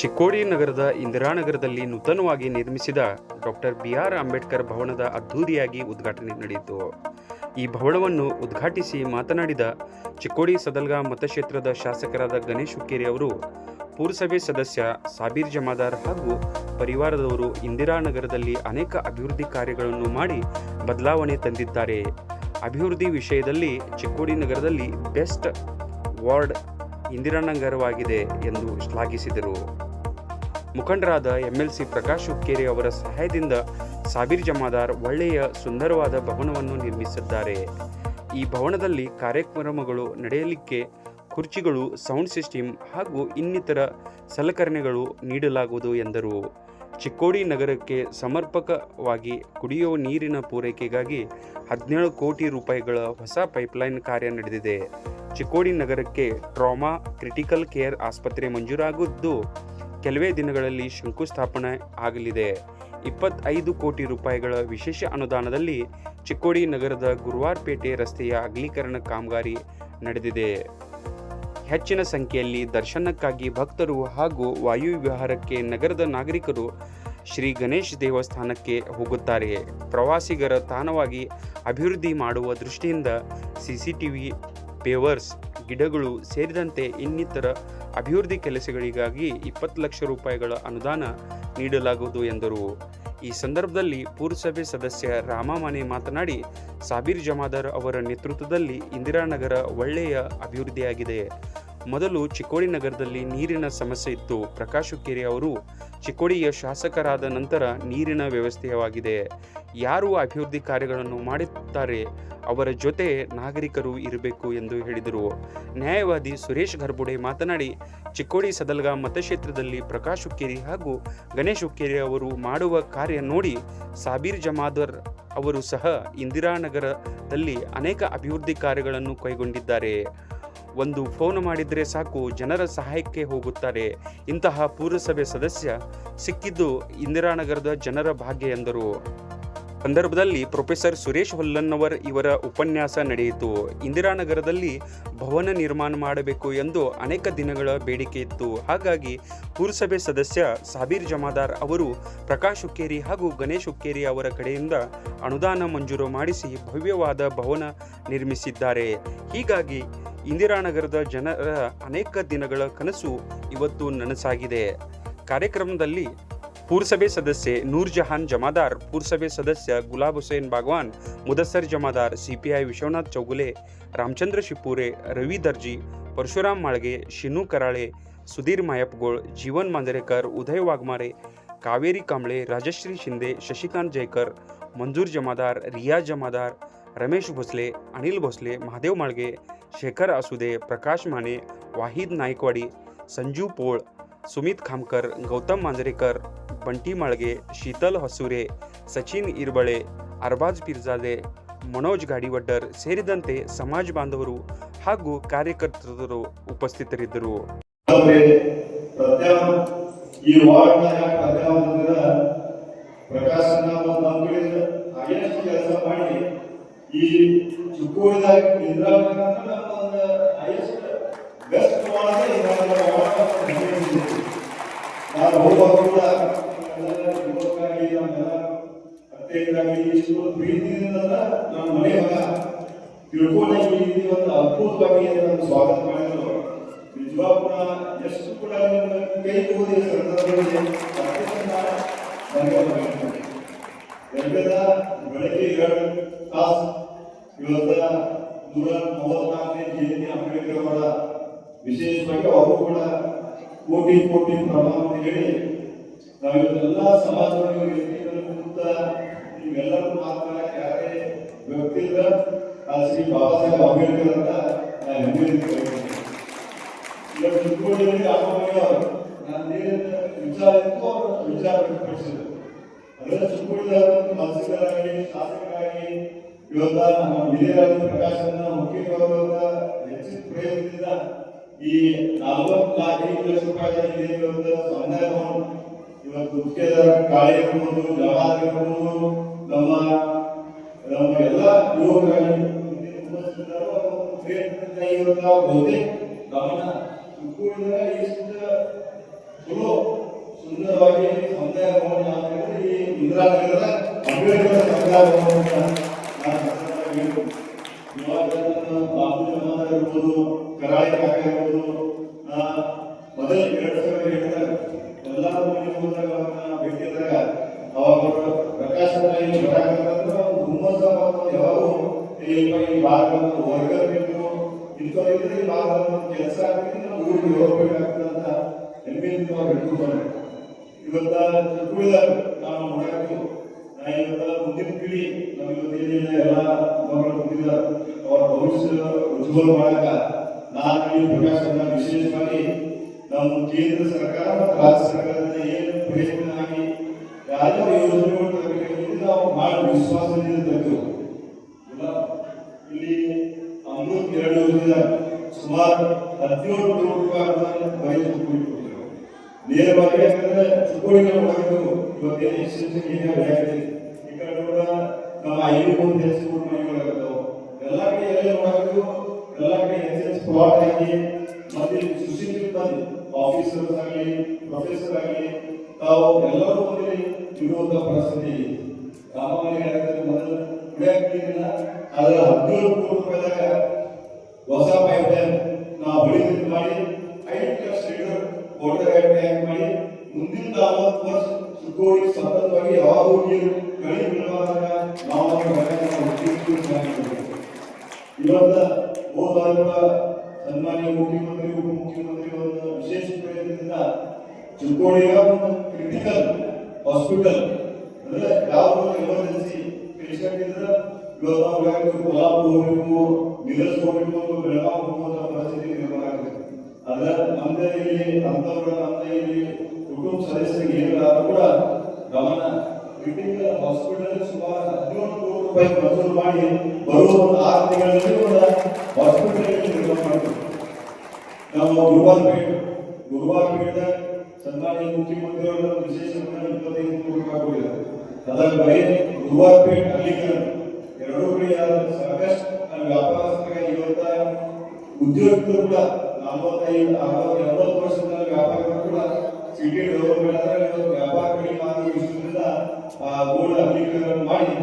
ಚಿಕ್ಕೋಡಿ ನಗರದ ಇಂದಿರಾನಗರದಲ್ಲಿ ನೂತನವಾಗಿ ನಿರ್ಮಿಸಿದ ಡಾಕ್ಟರ್ ಬಿ ಆರ್ ಅಂಬೇಡ್ಕರ್ ಭವನದ ಅದ್ಧೂರಿಯಾಗಿ ಉದ್ಘಾಟನೆ ನಡೆಯಿತು. ಈ ಭವನವನ್ನು ಉದ್ಘಾಟಿಸಿ ಮಾತನಾಡಿದ ಚಿಕ್ಕೋಡಿ ಸದಲ್ಗಾ ಮತಕ್ಷೇತ್ರದ ಶಾಸಕರಾದ ಗಣೇಶ್ ಹುಕ್ಕೇರಿ ಅವರು, ಪುರಸಭೆ ಸದಸ್ಯ ಸಾಬೀರ್ ಜಮಾದಾರ್ ಹಾಗೂ ಪರಿವಾರದವರು ಇಂದಿರಾನಗರದಲ್ಲಿ ಅನೇಕ ಅಭಿವೃದ್ಧಿ ಕಾರ್ಯಗಳನ್ನು ಮಾಡಿ ಬದಲಾವಣೆ ತಂದಿದ್ದಾರೆ. ಅಭಿವೃದ್ಧಿ ವಿಷಯದಲ್ಲಿ ಚಿಕ್ಕೋಡಿ ನಗರದಲ್ಲಿ ಬೆಸ್ಟ್ ವಾರ್ಡ್ ಇಂದಿರಾನಗರವಾಗಿದೆ ಎಂದು ಶ್ಲಾಘಿಸಿದರು. ಮುಖಂಡರಾದ ಎಂಎಲ್ಸಿ ಪ್ರಕಾಶ್ ಹುಕ್ಕೇರಿ ಅವರ ಸಹಾಯದಿಂದ ಸಾಬೀರ್ ಜಮಾದಾರ್ ಒಳ್ಳೆಯ ಸುಂದರವಾದ ಭವನವನ್ನು ನಿರ್ಮಿಸಿದ್ದಾರೆ. ಈ ಭವನದಲ್ಲಿ ಕಾರ್ಯಕ್ರಮಗಳು ನಡೆಯಲಿಕ್ಕೆ ಕುರ್ಚಿಗಳು, ಸೌಂಡ್ ಸಿಸ್ಟಮ್ ಹಾಗೂ ಇನ್ನಿತರ ಸಲಕರಣೆಗಳು ನೀಡಲಾಗುವುದು ಎಂದರು. ಚಿಕ್ಕೋಡಿ ನಗರಕ್ಕೆ ಸಮರ್ಪಕವಾಗಿ ಕುಡಿಯುವ ನೀರಿನ ಪೂರೈಕೆಗಾಗಿ ಹದಿನೇಳು ಕೋಟಿ ರೂಪಾಯಿಗಳ ಹೊಸ ಪೈಪ್ಲೈನ್ ಕಾರ್ಯ ನಡೆದಿದೆ. ಚಿಕ್ಕೋಡಿ ನಗರಕ್ಕೆ ಟ್ರಾಮಾ ಕ್ರಿಟಿಕಲ್ ಕೇರ್ ಆಸ್ಪತ್ರೆ ಮಂಜೂರಾಗಿದ್ದು ಕೆಲವೇ ದಿನಗಳಲ್ಲಿ ಶಂಕುಸ್ಥಾಪನೆ ಆಗಲಿದೆ. ಇಪ್ಪತ್ತೈದು ಕೋಟಿ ರೂಪಾಯಿಗಳ ವಿಶೇಷ ಅನುದಾನದಲ್ಲಿ ಚಿಕ್ಕೋಡಿ ನಗರದ ಗುರುವಾರಪೇಟೆ ರಸ್ತೆಯ ಅಗಲೀಕರಣ ಕಾಮಗಾರಿ ನಡೆದಿದೆ. ಹೆಚ್ಚಿನ ಸಂಖ್ಯೆಯಲ್ಲಿ ದರ್ಶನಕ್ಕಾಗಿ ಭಕ್ತರು ಹಾಗೂ ವಾಯು ವಿಹಾರಕ್ಕೆ ನಗರದ ನಾಗರಿಕರು ಶ್ರೀ ಗಣೇಶ್ ದೇವಸ್ಥಾನಕ್ಕೆ ಹೋಗುತ್ತಾರೆ. ಪ್ರವಾಸಿಗರ ತಾಣವಾಗಿ ಅಭಿವೃದ್ಧಿ ಮಾಡುವ ದೃಷ್ಟಿಯಿಂದ ಸಿಸಿಟಿವಿ ಪೇವರ್ಸ್ ಗಿಡಗಳು ಸೇರಿದಂತೆ ಇನ್ನಿತರ ಅಭಿವೃದ್ಧಿ ಕೆಲಸಗಳಿಗಾಗಿ ಇಪ್ಪತ್ತು ಲಕ್ಷ ರೂಪಾಯಿಗಳ ಅನುದಾನ ನೀಡಲಾಗುವುದು ಎಂದರು. ಈ ಸಂದರ್ಭದಲ್ಲಿ ಪುರಸಭೆ ಸದಸ್ಯ ರಾಮಾಮನೆ ಮಾತನಾಡಿ, ಸಾಬೀರ್ ಜಮಾದಾರ್ ಅವರ ನೇತೃತ್ವದಲ್ಲಿ ಇಂದಿರಾನಗರ ಒಳ್ಳೆಯ ಅಭಿವೃದ್ಧಿಯಾಗಿದೆ. ಮೊದಲು ಚಿಕ್ಕೋಡಿ ನಗರದಲ್ಲಿ ನೀರಿನ ಸಮಸ್ಯೆ ಇತ್ತು. ಪ್ರಕಾಶ್ ಹುಕ್ಕೇರಿ ಅವರು ಚಿಕ್ಕೋಡಿಯ ಶಾಸಕರಾದ ನಂತರ ನೀರಿನ ವ್ಯವಸ್ಥೆಯವಾಗಿದೆ. ಯಾರು ಅಭಿವೃದ್ಧಿ ಕಾರ್ಯಗಳನ್ನು ಮಾಡುತ್ತಾರೆ, ಅವರ ಜೊತೆ ನಾಗರಿಕರು ಇರಬೇಕು ಎಂದು ಹೇಳಿದರು. ನ್ಯಾಯವಾದಿ ಸುರೇಶ್ ಗರ್ಬುಡೆ ಮಾತನಾಡಿ, ಚಿಕ್ಕೋಡಿ ಸದಲ್ಗ ಮತಕ್ಷೇತ್ರದಲ್ಲಿ ಪ್ರಕಾಶ್ ಹುಕ್ಕೇರಿ ಹಾಗೂ ಗಣೇಶ್ ಹುಕ್ಕೇರಿ ಅವರು ಮಾಡುವ ಕಾರ್ಯ ನೋಡಿ ಸಾಬೀರ್ ಜಮಾದರ್ ಅವರು ಸಹ ಇಂದಿರಾನಗರದಲ್ಲಿ ಅನೇಕ ಅಭಿವೃದ್ಧಿ ಕಾರ್ಯಗಳನ್ನು ಕೈಗೊಂಡಿದ್ದಾರೆ. ಒಂದು ಫೋನ್ ಮಾಡಿದರೆ ಸಾಕು, ಜನರ ಸಹಾಯಕ್ಕೆ ಹೋಗುತ್ತಾರೆ. ಇಂತಹ ಪುರಸಭೆ ಸದಸ್ಯ ಸಿಕ್ಕಿದ್ದು ಇಂದಿರಾನಗರದ ಜನರ ಭಾಗ್ಯ ಎಂದರು. ಸಂದರ್ಭದಲ್ಲಿ ಪ್ರೊಫೆಸರ್ ಸುರೇಶ್ ಹೊಲ್ಲನ್ನವರ್ ಇವರ ಉಪನ್ಯಾಸ ನಡೆಯಿತು. ಇಂದಿರಾನಗರದಲ್ಲಿ ಭವನ ನಿರ್ಮಾಣ ಮಾಡಬೇಕು ಎಂದು ಅನೇಕ ದಿನಗಳ ಬೇಡಿಕೆ ಇತ್ತು. ಹಾಗಾಗಿ ಪುರಸಭೆ ಸದಸ್ಯ ಸಾಬೀರ್ ಜಮಾದಾರ್ ಅವರು ಪ್ರಕಾಶ್ ಹುಕ್ಕೇರಿ ಹಾಗೂ ಗಣೇಶ್ ಹುಕ್ಕೇರಿ ಅವರ ಕಡೆಯಿಂದ ಅನುದಾನ ಮಂಜೂರು ಮಾಡಿಸಿ ಭವ್ಯವಾದ ಭವನ ನಿರ್ಮಿಸಿದ್ದಾರೆ. ಹೀಗಾಗಿ ಇಂದಿರಾನಗರದ ಜನರ ಅನೇಕ ದಿನಗಳ ಕನಸು ಇವತ್ತು ನನಸಾಗಿದೆ. ಕಾರ್ಯಕ್ರಮದಲ್ಲಿ पूरसभे सदस्य नूरजहान जमादार पूरसभे सदस्य गुलाब Hussain Bagwan Mudassar Jamadar C P I Vishwanath Chougule Ramachandra Shipure Ravi Darji Parashuram Malage Shinu Karale Sudhir मायपगोळ जीवन मांजरेकर उदय वाघमारे कावेरी कांबळे राजश्री शिंदे शशिकांत जयकर मंजूर जमादार रिया जमादार रमेश भोसले अनिल भोसले महादेव माळगे शेखर असुदे प्रकाश माने वाहिद नाईकवाडी संजू पोळ सुमित खामकर गौतम मांजरेकर ಬಂಟಿ ಮಾಳ್ಗೆ, ಶೀತಲ್ ಹೊಸೂರೆ, ಸಚಿನ್ ಇರ್ಬಳೆ, ಅರ್ಬಾಜ್ ಪಿರ್ಜಾದೆ, ಮನೋಜ್ ಗಾಡಿವಡ್ಡರ್ ಸೇರಿದಂತೆ ಸಮಾಜ ಬಾಂಧವರು ಹಾಗೂ ಕಾರ್ಯಕರ್ತರು ಉಪಸ್ಥಿತರಿದ್ದರು. ಈ ಮಾಡಿ. ನಾನು ಎಲ್ಲ ಯುವಕರಾಗಿ ನಮ್ಮೆಲ್ಲ ಅತ್ತೆಯರಾಗಿ ಇಷ್ಟು ಪ್ರೀತಿಯಿಂದ ನಮ್ಮ ಮನೆ ಮಗ ತಿಳ್ಕೊಂಡು ಈ ರೀತಿ ಒಂದು ಅದ್ಭುತವಾಗಿ ನನ್ನ ಸ್ವಾಗತ ಮಾಡಿದ್ರು ನಿಜವಾಗ್ಲೂ ನಾ ಎಷ್ಟು ಕೂಡ ಕೈ ಕೂಡಿ ಸಂದರ್ಭದಲ್ಲಿ ಎಲ್ಲದ ಬೆಳಗ್ಗೆ ಎರಡು ತಾಸು ಇವತ್ತ ನೂರ ಮೂವತ್ನಾಲ್ಕನೇ ಜಯಂತಿ ಅಂಬೇಡ್ಕರ್ ಅವರ ವಿಶೇಷವಾಗಿ ಅವರು ಕೂಡ ಕೋಟಿ ಕೋಟಿ ಪ್ರಮಾಣ ಅಂತ ಹೇಳಿ ನಾವಿವತ್ತೆಲ್ಲ ಸಮಾಜವನ್ನು ಕುರಿತ ನೀವೆಲ್ಲರೂ ಮಾತನಾಡಕ್ಕೆ ಯಾರೇ ವ್ಯಕ್ತಿ ಇಲ್ಲ ಶ್ರೀ ಬಾಬಾ ಸಾಹೇಬ್ ಅಂಬೇಡ್ಕರ್ ಅಂತ ನಾನು ಹೆಮ್ಮೆಯಿಂದ ಕರೀತೀನಿ. ಇವತ್ತು ಚಿಕ್ಕೋಡಿಯಲ್ಲಿ ಆಗೋವಾಗ ನಾನು ಏನು ವಿಚಾರ ಇತ್ತು ಅವರು ವಿಚಾರ ವ್ಯಕ್ತಪಡಿಸಿದ್ರು ಅದರ ಚಿಕ್ಕೋಡಿದ ಶಾಸಕರಾಗಿ ಶಾಸಕರಾಗಿ ಇವತ್ತ ನಮ್ಮ ವಿಜಯರಾಜ ಪ್ರಕಾಶನ ಮುಖ್ಯವಾದ ಹೆಚ್ಚಿನ ಪ್ರಯತ್ನದಿಂದ ಈ ನಲವತ್ನಾಲ್ಕೈದು ಲಕ್ಷ ರೂಪಾಯಿ ಸಂದಾಯವನ್ನು ಇವತ್ತು ಮುಖ್ಯದರ ಕಾರ್ಯಕ್ರಮಗಳು ಇರ್ಬೋದು ನಮ್ಮ ನಮ್ಮ ಎಲ್ಲ ಯುವಕರಾಗಿ ಇವತ್ತು ಬಹುತೇಕ ಗಮನ ಚಿಕ್ಕೋಡಿದಾಗ ಎಷ್ಟು ಚಲೋ ಸುಂದರವಾಗಿ ಸಮುದಾಯ ಭವನ ಈ ಇಂದಿರಾನಗರದ ಅಂಬೇಡ್ಕರ್ ಸಮುದಾಯ ಮೊದಲ ಎರಡು ಸಾವಿರ ಹೇಳಿದಾಗ ಎಲ್ಲ ಮನೆಗೆ ಹೋದಾಗ ಅವ್ರನ್ನ ಭೇಟಿಯಾದಾಗ ಇಲ್ಲಿ ಬರಾಕಂತಂದ್ರೆ ಒಂದು ಹುಮ್ಮಸ್ಸ ಮತ್ತು ಈ ಭಾಗ ವರ್ಕರ್ ಬೇಕು ಇಂಥವ್ರಿದ್ರೆ ಈ ಭಾಗ ಕೆಲಸ ಆಗ್ತದೆ ನಾವು ಊರಿಗೆ ಹೋಗ್ಬೇಕಾಗ್ತದೆ ಅಂತ ಹೆಮ್ಮೆಯಿಂದ ನಾವು ಹಿಡ್ಕೊಂಡು ಇವತ್ತ ಚುಕ್ಕುಳಿದ ನಾನು ಅವರ ಭವಿಷ್ಯ ಉಜ್ವಲ ಮಾಡಕ ನಾನು ಪ್ರಕಾಶನ ವಿಶೇಷವಾಗಿ ನಮ್ಮ ಕೇಂದ್ರ ಸರ್ಕಾರ ಮತ್ತು ರಾಜ್ಯ ಸರ್ಕಾರದಿಂದ ಏನು ಪ್ರಯತ್ನ ಆಗಿ ಯಾವ ಯೋಜನೆಗಳು ತರಬೇಕು ನಾವು ಬಹಳ ವಿಶ್ವಾಸದಿಂದ ತರಬೇಕು ಇಲ್ಲ, ಅಮೃತ್ ಎರಡು ಯೋಜನೆ ಸುಮಾರು ಹದಿನೇಳು ಕೋಟಿ ರೂಪಾಯಿ ರೈತರು ನೇರವಾಗಿ ಯಾಕಂದ್ರೆ ಚುಕ್ಕೋಳಿಗೆ ಇವತ್ತೇನು ಈ ನಮ್ಮ ಐದು ಮೂರು ಎಲ್ಲ ಕಡೆ ಎಲ್ಲ ಮಾಡಬೇಕು ಎಲ್ಲ ಕಡೆ ಆಗಿ ಮತ್ತೆ ಸುಶೀಲ್ ಮಂದಿ ಆಫೀಸರ್ಸ್ ಆಗಲಿ ಪ್ರೊಫೆಸರ್ ಆಗಲಿ ತಾವು ಎಲ್ಲರೂ ಮುಂದೆ ಇರುವಂತಹ ಪರಿಸ್ಥಿತಿ ಹೇಳಿದ್ರೆ ಮೊದಲು ಕುಡಿಯಕ್ಕೆ ಅದರ ಹದಿನೇಳು ಹೊಸ ಪೈಪ್ ಲೈನ್ ನಾವು ಮಾಡಿ, ಐದು ಲಕ್ಷ ಲೀಟರ್ ವಾಟರ್ ಟ್ಯಾಂಕ್ ಮಾಡಿ, ಮುಂದಿನ ನಾಲ್ಕು ವರ್ಷ ಸುತ್ತೋಡಿ ಸತತವಾಗಿ ಯಾವಾಗೂ ನೀರು ಕಡಿಮೆ ಬೀಳುವಾಗ ನಾವು ಅದರ ಬಗ್ಗೆ ನಾವು ಇವತ್ತ ಹೋದ ಸನ್ಮಾನ್ಯ ಮುಖ್ಯಮಂತ್ರಿ ಚಿಕ್ಕೋಡಿಗ ಒಂದು ಕ್ರಿಟಿಕಲ್ ಹಾಸ್ಪಿಟಲ್ ಅಂದ್ರೆ ಯಾವ ಎಮರ್ಜೆನ್ಸಿ ಪೇಷಂಟ್ ಇದ್ರೆ ಇವಾಗ ನಾವು ಯಾಕೆ ಕೊಲ್ಲಾಪುರ ಹೋಗ್ಬೇಕು ಮಿರಸ್ ಹೋಗ್ಬೇಕು ಬೆಳಗಾವಿ ಹೋಗುವಂತ ಪರಿಸ್ಥಿತಿ ನಿರ್ಮಾಣ ಆಗಿದೆ. ಅದ್ರ ನಮ್ದೇ ಇಲ್ಲಿ, ಅಂತವ್ರ ನಮ್ದೇ ಇಲ್ಲಿ, ಕುಟುಂಬ ಸದಸ್ಯರಿಗೆ ಏನಾದ್ರು ಕೂಡ ಗಮನ ಕ್ರಿಟಿಕಲ್ ಹಾಸ್ಪಿಟಲ್ ಸುಮಾರು ಹದಿನೇಳು ಕೋಟಿ ರೂಪಾಯಿ ಮಂಜೂರು ಮಾಡಿ ಬರುವ ಒಂದು ಆರು ತಿಂಗಳಲ್ಲಿ ಕೂಡ ಹಾಸ್ಪಿಟಲ್ ನಿರ್ಮಾಣ ಮಾಡ್ತೀವಿ ನಾವು ಗುರುವಾರ ಪೇಟೆ ಗುರುವಾರ ಮುಖ್ಯಮಂತ್ರಿಯವರ ವಿಶೇಷ ಅನುದಾನ ಇಪ್ಪತ್ತೈದು ಕೋಟಿ ರೂಪಾಯಿ ಕೊಟ್ಟಿದ್ದಾರೆ ಅದಾಗ ಬರೀ ಗುರುವಾರಪೇಟೆ ಅಲ್ಲಿಕರಣ ಎರಡೂ ಕಡೆ ಯಾರು ಸಾಕಷ್ಟು ನಮ್ಮ ವ್ಯಾಪಾರಸ್ಥರಿಗೆ ಇವತ್ತ ಉದ್ಯೋಗಗಳು ಕೂಡ ನಲವತ್ತೈದು ಅರವತ್ತು ಎಂಬತ್ತು ವರ್ಷದ ವ್ಯಾಪಾರಗಳು ಕೂಡ ಸಿಟಿ ಡೆವಲಪ್ಮೆಂಟ್ ಆದ್ರೆ ಇವತ್ತು ವ್ಯಾಪಾರ ಕಡಿಮೆ ಆದ ವಿಷಯದಿಂದ ಆ ಗೋಲ್ಡ್ ಅಲ್ಲಿಕರಣ ಮಾಡಿ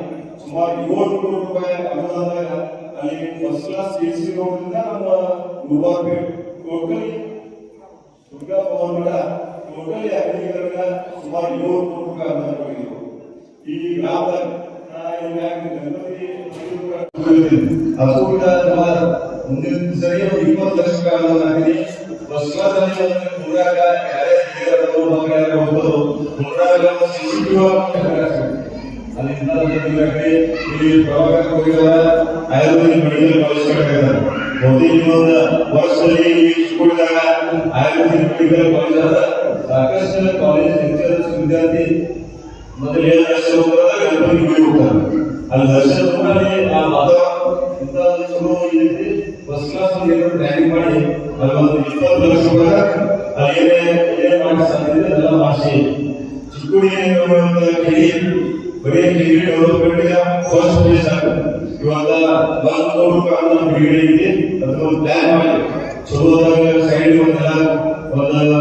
ಸುಮಾರು ಏಳು ಕೋಟಿ ರೂಪಾಯಿ ಅನುದಾನದಾಗ ಅಲ್ಲಿ ಫಸ್ಟ್ ಕ್ಲಾಸ್ ಎ ಸಿ ರೋಡ್ನಿಂದ ನಮ್ಮ ಗುರುವಾರಪೇಟೆ ಟೋಟಲಿ ದುರ್ಗಾ ಭವನ್ ಮಠ ಟೋಟಲಿ ಅಗ್ನಿಕರಣ ಸುಮಾರು ಏಳು ಕೋಟಿ ರೂಪಾಯಿ ಅನುದಾನ ಕೊಟ್ಟಿದ್ರು ಈ ಗ್ರಾಮದಾಗ ನಾ ಇಲ್ಲಿ ಯಾಕೆ ಗಣಪತಿ ಅದು ಕೂಡ ನಮ್ಮ ಮುಂದಿನ ಸರಿ ಒಂದು ಇಪ್ಪತ್ತು ಲಕ್ಷ ರೂಪಾಯಿ ಅನುದಾನ ಆಗಿದೆ ಫಸ್ಟ್ ಕ್ಲಾಸ್ ಅಲ್ಲಿ ಒಂದು ನೂರಾಗ ಯಾರೇ ಹೋಗ್ಬೋದು ನೂರಾಗ ಅಲ್ಲಿ ಇಲ್ಲಿ ಪ್ರವಾಹ ಹೋಗಿದಾರ ಆಯುರ್ವೇದಿಕ್ ಮೆಡಿಕಲ್ ಕಾಲೇಜ್ ಕಟ್ಟಿದ್ದಾರೆ ಮೊದಲು ಇನ್ನೊಂದು ವರ್ಷದಲ್ಲಿ ಸ್ಕೂಲ್ದಾಗ ಆಯುರ್ವೇದಿಕ್ ಮೆಡಿಕಲ್ ಕಾಲೇಜ್ ಅದ ಸಾಕಷ್ಟು ಕಾಲೇಜ್ ಲೆಕ್ಚರರ್ಸ್ ವಿದ್ಯಾರ್ಥಿ ಮೊದಲು ಏಳು ವರ್ಷ ಹೋಗ್ತಾರೆ ಗಣಪತಿ ಗುಡಿ ಹೋಗ್ತಾರೆ ಅಲ್ಲಿ ದರ್ಶನ ಮಾಡಿ ಆ ವಾತಾವರಣ ಇಂಥ ಚಲೋ ಇದೈತಿ ಫಸ್ಟ್ ಕ್ಲಾಸ್ ಒಂದು ಏನೋ ಟ್ರೈನಿಂಗ್ ಮಾಡಿ ಅಲ್ಲಿ ಒಂದು ಇಪ್ಪತ್ತು ಲಕ್ಷ ರೂಪಾಯಿ ಅಲ್ಲಿ ಏನೇ ಏನ್ ಮಾಡಿ ಸಾಧ್ಯ ಇದೆ ಅದೆಲ್ಲ ಮಾಡಿಸಿ ಚಿಕ್ಕುಡಿ ಕೇಳಿ ಬರೀ ಡಿಗ್ರಿ ಡೆವಲಪ್ಮೆಂಟ್ ಫಸ್ಟ್ ಪ್ಲೇಸ್ ಇವಾಗ ಒಂದು ಕೋಟಿ ರೂಪಾಯಿ ಅನ್ನೋ ಡಿಗ್ರಿ ಐತಿ ಅದಕ್ಕೊಂದು ಪ್ಲಾನ್ ಮಾಡಿ ಚಲೋದಾಗ ಸೈಡ್ ಒಂದೆಲ್ಲ ಒಂದು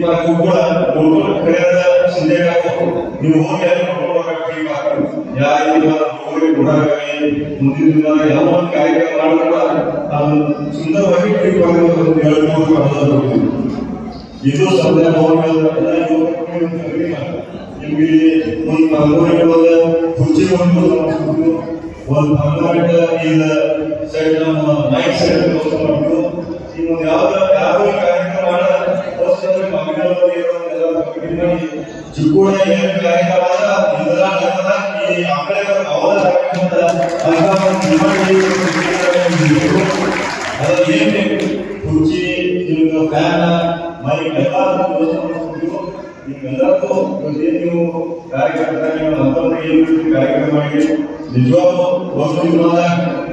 ಪಾರ್ಕ್ ಕೂಡ ನೋಡ್ಕೊಂಡು ಕಡೆಯಾದ ಸಂದೇಹ ನೀವು ಹೋಗಿ ಅಲ್ಲಿ ನೋಡುವಾಗ ಯಾರಿಗೆ ಹೋಗಿ ಕೊಡಾಗಲಿ ಮುಂದಿನ ದಿನ ಯಾವ ಒಂದು ಕಾರ್ಯಕ್ರಮ ಮಾಡಿದ್ರು ಸುಂದರವಾಗಿ ಮೂರು ರೂಪಾಯಿ ಅನುದಾನ ಕೊಟ್ಟಿದ್ದೀವಿ. ಇದು ಭವನಗಳ ನಿಮ್ಗೆ ಒಂದು ಪರ್ಮನೆಂಟ್ ಕುರ್ಚಿ ಒಂದು ಒಂದು ಪರ್ಮನೆಂಟ್ ಈಗ ಸೆಟ್ ನಮ್ಮ ಮೈಕ್ ಸೆಟ್ ವ್ಯವಸ್ಥೆ ಮಾಡ್ಬಿಟ್ಟು ಈಗ ಒಂದು ಯಾವ ಯಾವ ಕಾರ್ಯಕ್ರಮ ಚಿಕ್ಕೋಡಿ ಕಾರ್ಯಕ್ರಮದ ಮೊದಲ ನಂತರ ಈ ಅಂಬೇಡ್ಕರ್ ಅವರ ಕಾರ್ಯಕ್ರಮದ ಅದರಲ್ಲಿ ಏನ್ ಬೇಕು ಕುರ್ಚಿ ನಿಮ್ಗೆ ಫ್ಯಾನ್ ಮೈಕ್ ಎಲ್ಲದಕ್ಕೂ ನಿಮ್ಗೆಲ್ಲಕ್ಕೂ ಏನು ನೀವು ಕಾರ್ಯಕ್ರಮ ನೀವು ಅಂತವ್ರಿಗೆ ಏನು ಕಾರ್ಯಕ್ರಮ ಮಾಡಿ ನಿಜವಾಗ್ಲೂ ಒಂದು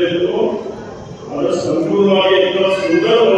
ಎಷ್ಟೋ ಅದು ಸಂಪೂರ್ಣವಾಗಿ ಸುಂದರವಾಗಿ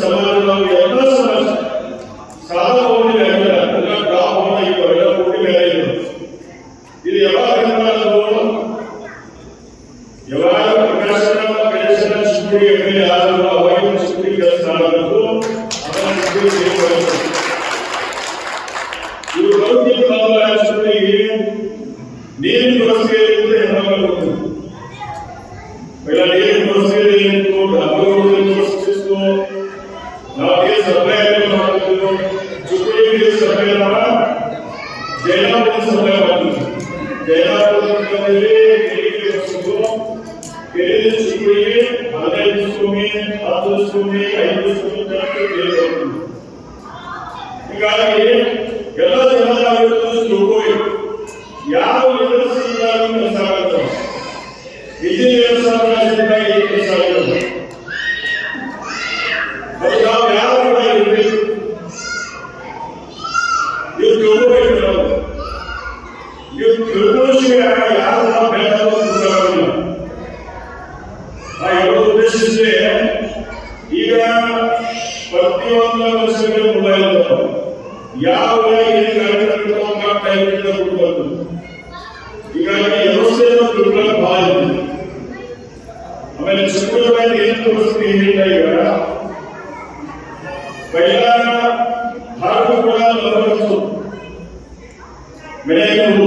సమాజంలో ఎంత సమాజం చాలా ಯಾವ ವ್ಯವಸ್ಥೆಯಿಂದಾಗಿ ಮನಸ್ಸಾಗುತ್ತೋ ಇಂಜಿನಿಯರ್ ಸಾಮ್ರಾಜ್ಯದ మేము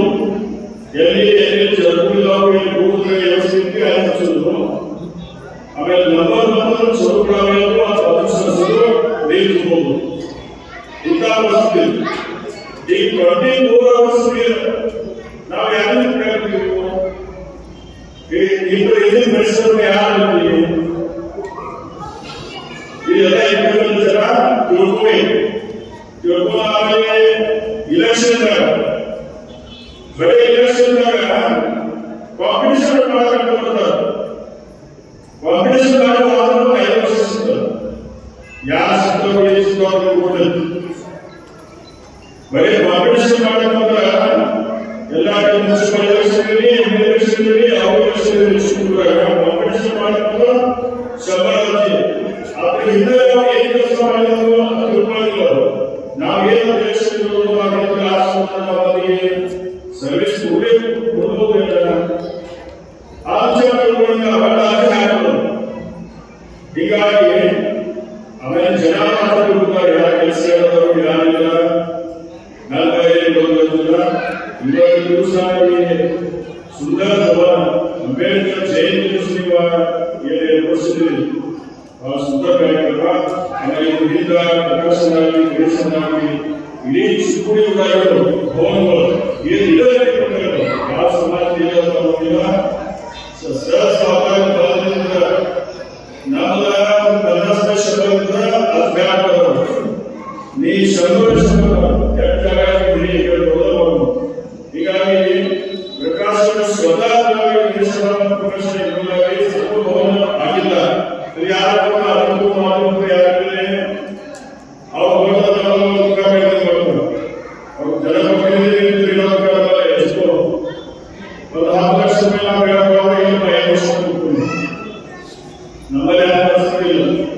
వెళ్ళి వెళ్ళి చెరువుల్లో కూతురు యోచించి ఆలోచిస్తున్నాం ఆమె నంబర్ నంబర్ చదువుకోవడంలో ఆ పరిశ్రమలు నేర్చుకోదు ఇంకా వస్తుంది ఈ ట్వంటీ ఫోర్ అవర్స్ ನಾವು ಯಾರನ್ನು ಕೇಳ್ತೀವಿ ಇಬ್ಬರು ಎಲ್ಲಿ ಬೆಳೆಸೋರು ಯಾರು ಇದೆಲ್ಲ ಇಬ್ಬರು ಜನ ತಿಳ್ಕೊಳ್ಳಿ ತಿಳ್ಕೊಳ್ಳೋ ಆಮೇಲೆ ಇಲೆಕ್ಷನ್ ఒకే ఇండస్ట్రీ కదా కాంపిటీషన్ మాట్లాడుకుంటున్నారు. కాంపిటీషన్ వాళ్ళు వాళ్ళు ప్రయోగిస్తున్నారు యాసతో కూడా మరి కాంపిటీషన్ వాళ్ళు Сіда, Кришна, Кришна, Ліч, Курів, Район, Бонго, Єдиний Пунер, Асмати, Ялта, Мовіна, Сасас, Amém.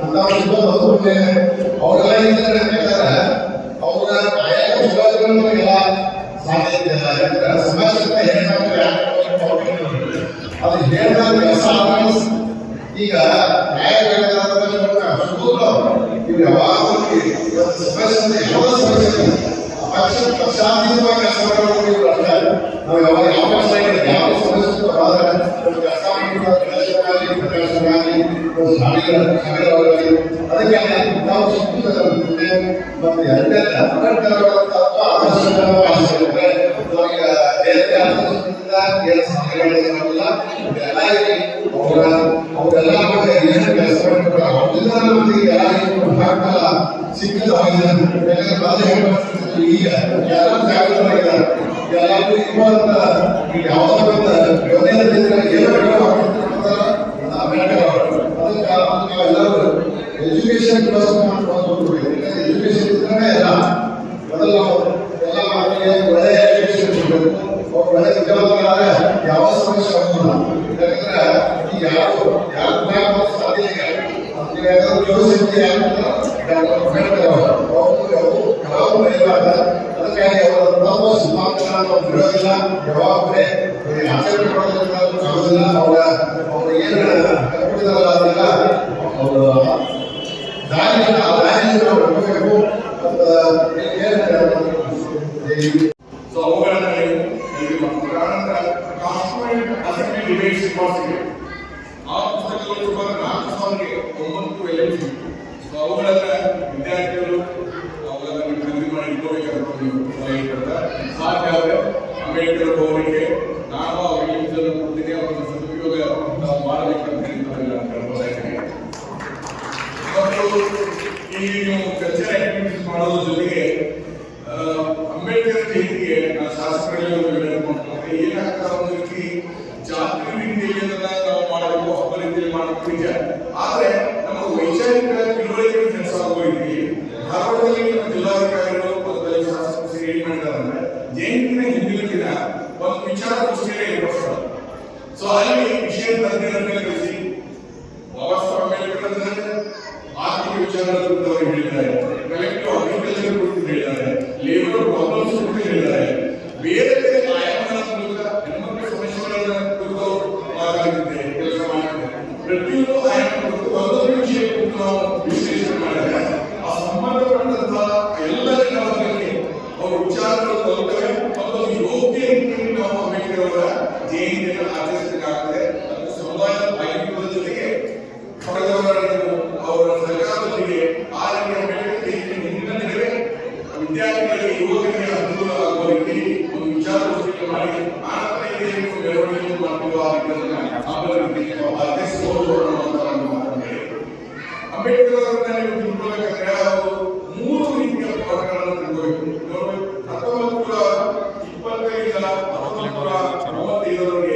ಅವರೆಲ್ಲ ಇದ್ದಾರೆ ಬೇಕಾದ್ರೆ ಅವರ ಆಯಾ ವಿಭಾಗಗಳಿಗೆಲ್ಲ ಸಾಧ್ಯತೆ ಇಲ್ಲ ಯಾಕಂದ್ರೆ ಹೆಣ್ಮಕ್ಳು ಯಾಕೆ ಅದು ಹೇಳಿದ ಕೆಲಸ ಆದ್ರೆ ಈಗ ನ್ಯಾಯಗಳಾದ ಇವು ಯಾವಾಗಲೂ ಇವತ್ತು ಸಮಸ್ಯೆ ಯಾವ ಸಮಸ್ಯೆ ಪಕ್ಷ ಶಾಂತಿಯುತವಾಗಿ ಕೆಲಸ ಮಾಡೋದು ಇವ್ರು ಅಷ್ಟೇ ನಾವು ಯಾವಾಗ ಯಾವ ಸಮಸ್ಯೆ ಕೆಲಸ ಮಾಡಿರೋ ಕೆಲಸಕ್ಕಾಗಲಿ ಪ್ರಕಾಶಕ್ಕಾಗಲಿ ಒಂದು ಶಾಲೆಗಳ ಅದಕ್ಕೆ ನಾವು ಶಿಕ್ಷಣ ಮತ್ತು ಎರಡನೇ ಅಂಬೇಡ್ಕರ್ ಆದರ್ಶಗಳನ್ನು ಪಾಲಿಸಬೇಕು ನಾವೀಗ ಬೇರೆ ಏನು ಸಮಸ್ಯೆಗಳಿಲ್ಲ ಎಲ್ಲ ಅವರ ಅವರೆಲ್ಲ ಕೂಡ ಏನು ಕೆಲಸ ನಮಗೆ ಎಲ್ಲ ಭಾಗಗಳ ಸಿಕ್ಕಿದ ಹೇಳ್ಬೇಕು ಈಗ ಎಲ್ಲ ಜಾಗೃತರಾಗಿದ್ದಾರೆ ಎಲ್ಲರೂ ಇರುವಂತ ಏನು ಅವರು ಅದಕ್ಕೆ ನಾವೆಲ್ಲರೂ ಎಜುಕೇಶನ್ ಮಾಡ್ಕೊಂಡು ಎಜುಕೇಶನ್ ಇದ್ರೆ ಎಲ್ಲ ಮಕ್ಕಳಿಗೆ ಒಳ್ಳೆಯ ಎಜುಕೇಶನ್ ಕೊಡಬೇಕು. ಒಳ್ಳೆ ಯಾವ ಸಮಸ್ಯೆ ಆಗೋದಿಲ್ಲ ಯಾಕಂದ್ರೆ ಈ ಯಾರು ಯಾರು ಜ್ಞಾನ ಸಾಧ್ಯ ಇಲ್ಲ ಅದಕ್ಕೆ ಯಾಕಂದ್ರೆ ಯುವಶಕ್ತಿ ಯಾರು ಡಾಕ್ಟರ್ ಅಂಬೇಡ್ಕರ್ ಅವರು ಅವರು ಅವರು ಯಾವ ಇರುವಾಗ ಅದಕ್ಕಾಗಿ ಅವರ ತತ್ವ ಸಿದ್ಧಾಂತಗಳನ್ನು ನಾವು ಬಿಡೋದಿಲ್ಲ ಯಾವಾಗಲೇ ಆಚರಣೆ ಮಾಡೋದ್ರಿಂದ ಆಗೋದಿಲ್ಲ ಅವರ ಅವರು ಏನು ಕೊಟ್ಟಿದಾರಲ್ಲ ಅದೆಲ್ಲ ಅವರು ದಾರಿಯನ್ನು ಆ ದಾರಿಯನ್ನು ನಾವು ಹೋಗಬೇಕು ಮತ್ತು ಏನು ಸೊ ಅವುಗಳನ್ನ ಆ ಪುಸ್ತಕಗಳು ಸುಮಾರು ನಾಲ್ಕು ಸಾವಿರಕ್ಕೆ ಒಂಬತ್ತು ಎಲ್ ಸೊ ಅವುಗಳನ್ನು ವಿದ್ಯಾರ್ಥಿಗಳು, ಅವುಗಳನ್ನು ನೀವು ಖರೀದಿ ಮಾಡಿ ಇಟ್ಕೋಬೇಕಂತ ಸಾಧ್ಯ ಆದರೆ ಅಂಬೇಡ್ಕರ್ ಭವನಕ್ಕೆ ನಾವು ಅವರಿಗೆ ಇದನ್ನು ಕೊಡ್ತೀನಿ ಅವರ ಸದುಪಯೋಗ ನಾವು ಮಾಡಬೇಕಂತ ಮತ್ತು ಈ ನೀವು ಕಲ್ಚರ್ ಆಕ್ಟಿವಿಟೀಸ್ ಮಾಡೋದ್ರ ಜೊತೆಗೆ ಅಂಬೇಡ್ಕರ್ ಜಯಂತಿಗೆ ನಾನು ಶಾಸಕರಲ್ಲಿ ಒಂದು ಏನಾಗ್ತಾ ಒಂದು ರೀತಿ we do. చొరవ